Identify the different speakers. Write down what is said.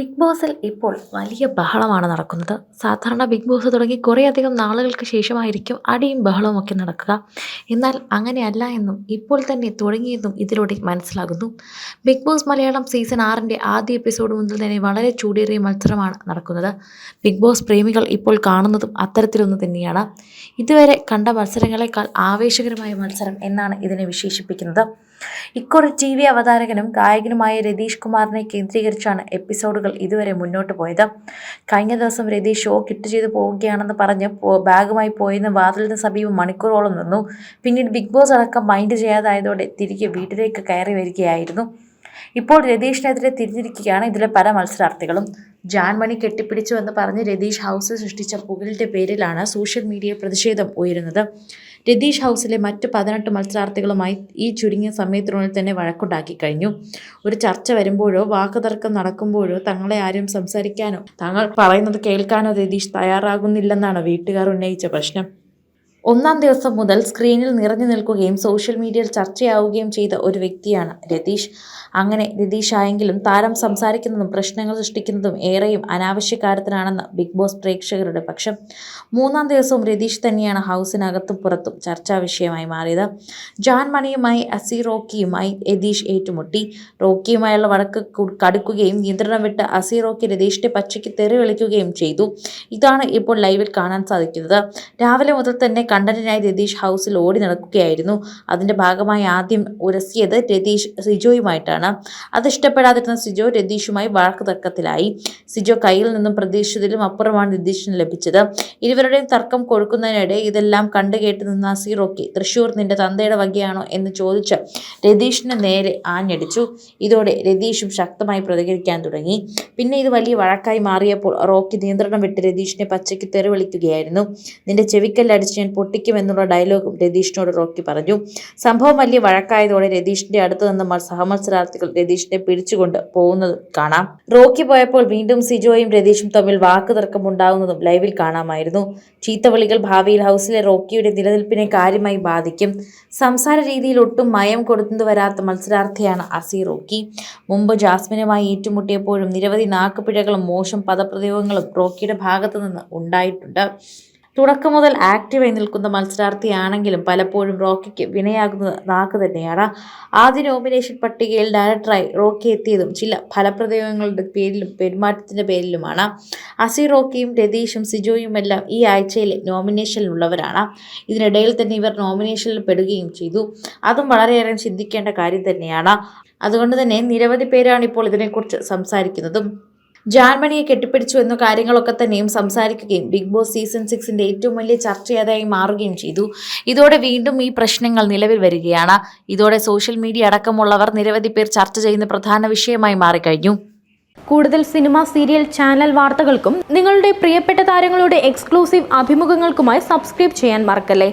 Speaker 1: Big ബോസിൽ ഇപ്പോൾ വലിയ ബഹളമാണ് നടക്കുന്നത്. സാധാരണ ബിഗ് ബോസ് തുടങ്ങി കുറേയധികം നാളുകൾക്ക് ശേഷമായിരിക്കും അടിയും ബഹളവും ഒക്കെ നടക്കുക. എന്നാൽ അങ്ങനെയല്ല എന്നും ഇപ്പോൾ തന്നെ തുടങ്ങിയെന്നും ഇതിലൂടെ മനസ്സിലാകുന്നു. ബിഗ് ബോസ് മലയാളം സീസൺ ആറിന്റെ ആദ്യ എപ്പിസോഡ് മുതൽ തന്നെ വളരെ ചൂടേറിയ മത്സരമാണ് നടക്കുന്നത്. ബിഗ് ബോസ് പ്രേമികൾ ഇപ്പോൾ കാണുന്നതും അത്തരത്തിലൊന്ന് തന്നെയാണ്. ഇതുവരെ കണ്ട മത്സരങ്ങളെക്കാൾ ആവേശകരമായ മത്സരം എന്നാണ് ഇതിനെ വിശേഷിപ്പിക്കുന്നത്. ഇക്കുറി ടി വി അവതാരകനും ഗായകനുമായ രതീഷ് കുമാറിനെ കേന്ദ്രീകരിച്ചാണ് എപ്പിസോഡുകൾ ഇതുവരെ മുന്നോട്ട് പോയത്. കഴിഞ്ഞ ദിവസം രതി ഷോ കിറ്റ് ചെയ്ത് പോവുകയാണെന്ന് പറഞ്ഞ് ബാഗുമായി പോയെന്ന് വാതിലിന് സമീപം മണിക്കൂറോളം നിന്നു. പിന്നീട് ബിഗ് ബോസ് അടക്കം മൈൻഡ് ചെയ്യാതായതോടെ തിരികെ വീട്ടിലേക്ക് കയറി വരികയായിരുന്നു. ഇപ്പോൾ രതീഷിനെതിരെ തിരിഞ്ഞിരിക്കുകയാണ് ഇതിലെ പല മത്സരാർത്ഥികളും. ജാൻമണി കെട്ടിപ്പിടിച്ചു എന്ന് പറഞ്ഞ് രതീഷ് ഹൗസ് സൃഷ്ടിച്ച പുകലിന്റെ പേരിലാണ് സോഷ്യൽ മീഡിയയിൽ പ്രതിഷേധം ഉയരുന്നത്. രതീഷ് ഹൗസിലെ മറ്റ് പതിനെട്ട് മത്സരാർത്ഥികളുമായി ഈ ചുരുങ്ങിയ സമയത്തിനുള്ളിൽ തന്നെ വഴക്കുണ്ടാക്കി കഴിഞ്ഞു. ഒരു ചർച്ച വരുമ്പോഴോ വാക്കുതർക്കം നടക്കുമ്പോഴോ തങ്ങളെ ആരും സംസാരിക്കാനോ തങ്ങൾ പറയുന്നത് കേൾക്കാനോ രതീഷ് തയ്യാറാകുന്നില്ലെന്നാണ് വീട്ടുകാർ ഉന്നയിച്ച പ്രശ്നം. ഒന്നാം ദിവസം മുതൽ സ്ക്രീനിൽ നിറഞ്ഞു നിൽക്കുകയും സോഷ്യൽ മീഡിയയിൽ ചർച്ചയാവുകയും ചെയ്ത ഒരു വ്യക്തിയാണ് രതീഷ്. അങ്ങനെ രതീഷ് ആയെങ്കിലും താരം സംസാരിക്കുന്നതും പ്രശ്നങ്ങൾ സൃഷ്ടിക്കുന്നതും ഏറെയും അനാവശ്യ കാര്യത്തിനാണെന്ന് ബിഗ് ബോസ് പ്രേക്ഷകരുടെ പക്ഷം. മൂന്നാം ദിവസവും രതീഷ് തന്നെയാണ് ഹൗസിനകത്തും പുറത്തും ചർച്ചാ വിഷയമായി മാറിയത്. ജാൻ മണിയുമായി അസി റോക്കിയുമായി രതീഷ് ഏറ്റുമുട്ടി. റോക്കിയുമായുള്ള വടക്ക് കടുക്കുകയും നിയന്ത്രണം വിട്ട് അസി റോക്കി രതീഷിന്റെ പച്ചയ്ക്ക് തെറി വിളിക്കുകയും ചെയ്തു. ഇതാണ് ഇപ്പോൾ ലൈവിൽ കാണാൻ സാധിക്കുന്നത്. രാവിലെ മുതൽ തന്നെ കണ്ടന്റിനായി രതീഷ് ഹൗസിൽ ഓടി നടക്കുകയായിരുന്നു. അതിന്റെ ഭാഗമായി ആദ്യം ഉരസിയത് രതീഷ് സിജോയുമായിട്ടാണ്. അത് ഇഷ്ടപ്പെടാതിരുന്ന സിജോ രതീഷുമായി വഴക്ക് തർക്കത്തിലായി. സിജോ കയ്യിൽ നിന്നും പ്രതീക്ഷിച്ചതിലും അപ്പുറമാണ് രതീഷിന് ലഭിച്ചത്. ഇരുവരുടെയും തർക്കം കൊടുക്കുന്നതിനിടെ ഇതെല്ലാം കണ്ടു കേട്ട് നിന്ന അസീറോക്കി തൃശൂർ നിന്റെ തന്തയുടെ വകയാണോ എന്ന് ചോദിച്ച് രതീഷിന് നേരെ ആഞ്ഞടിച്ചു. ഇതോടെ രതീഷും ശക്തമായി പ്രതികരിക്കാൻ തുടങ്ങി. പിന്നെ ഇത് വലിയ വഴക്കായി മാറിയപ്പോൾ റോക്കി നിയന്ത്രണം വിട്ട് രതീഷിനെ പച്ചയ്ക്ക് തെറിവിളിക്കുകയായിരുന്നു. നിന്റെ ചെവിക്കല്ലടിച്ച് ഞാൻ പൊട്ടിക്കുമെന്നുള്ള ഡയലോഗ് രതീഷിനോട് റോക്കി പറഞ്ഞു. സംഭവം വലിയ വഴക്കായതോടെ രതീഷിന്റെ അടുത്ത് നിന്ന് സഹമത്സരാർത്ഥികൾ രതീഷിനെ പിടിച്ചുകൊണ്ട് പോകുന്നത് കാണാം. റോക്കി പോയപ്പോൾ വീണ്ടും സിജോയും രതീഷും തമ്മിൽ വാക്ക് തർക്കം ഉണ്ടാകുന്നതും ലൈവിൽ കാണാമായിരുന്നു. ചീത്തവിളികൾ ഭാവിയിൽ ഹൗസിലെ റോക്കിയുടെ നിലനിൽപ്പിനെ കാര്യമായി ബാധിക്കും. സംസാര രീതിയിൽ ഒട്ടും മയം കൊടുത്തു വരാത്ത മത്സരാർത്ഥിയാണ് അസി റോക്കി. മുമ്പ് ജാസ്മിനുമായി ഏറ്റുമുട്ടിയപ്പോഴും നിരവധി നാക്കുപിഴകളും മോശം പദപ്രയോഗങ്ങളും റോക്കിയുടെ ഭാഗത്തു നിന്ന് ഉണ്ടായിട്ടുണ്ട്. തുടക്കം മുതൽ ആക്റ്റീവായി നിൽക്കുന്ന മത്സരാർത്ഥിയാണെങ്കിലും പലപ്പോഴും റോക്കിക്ക് വിനയാകുന്നത് നാക്ക് തന്നെയാണ്. ആദ്യ നോമിനേഷൻ പട്ടികയിൽ ഡയറക്ടറായി റോക്കി എത്തിയതും ചില ഫലപ്രയോഗങ്ങളുടെ പേരിലും പെരുമാറ്റത്തിന്റെ പേരിലുമാണ്. അസി റോക്കിയും രതീഷും സിജോയും എല്ലാം ഈ ആഴ്ചയിലെ നോമിനേഷനിലുള്ളവരാണ് ഇതിനിടയിൽ തന്നെ ഇവർ നോമിനേഷനിൽ പെടുകയും ചെയ്തു. അതും വളരെയേറെ ചിന്തിക്കേണ്ട കാര്യം തന്നെയാണ്. അതുകൊണ്ട് തന്നെ നിരവധി പേരാണ് ഇപ്പോൾ ഇതിനെക്കുറിച്ച് സംസാരിക്കുന്നതും. ജാൻമണിയെ കെട്ടിപ്പിടിച്ചു എന്ന കാര്യങ്ങളൊക്കെ തന്നെയും സംസാരിക്കുകയും ബിഗ് ബോസ് സീസൺ സിക്സിന്റെ ഏറ്റവും വലിയ ചർച്ചയാതായി മാറുകയും ചെയ്തു. ഇതോടെ വീണ്ടും ഈ പ്രശ്നങ്ങൾ നിലവിൽ വരികയാണ്. ഇതോടെ സോഷ്യൽ മീഡിയ അടക്കമുള്ളവർ നിരവധി പേർ ചർച്ച ചെയ്യുന്ന പ്രധാന വിഷയമായി മാറിക്കഴിഞ്ഞു.
Speaker 2: കൂടുതൽ സിനിമ സീരിയൽ ചാനൽ വാർത്തകൾക്കും നിങ്ങളുടെ പ്രിയപ്പെട്ട താരങ്ങളുടെ എക്സ്ക്ലൂസീവ് അഭിമുഖങ്ങൾക്കുമായി സബ്സ്ക്രൈബ് ചെയ്യാൻ മറക്കല്ലേ?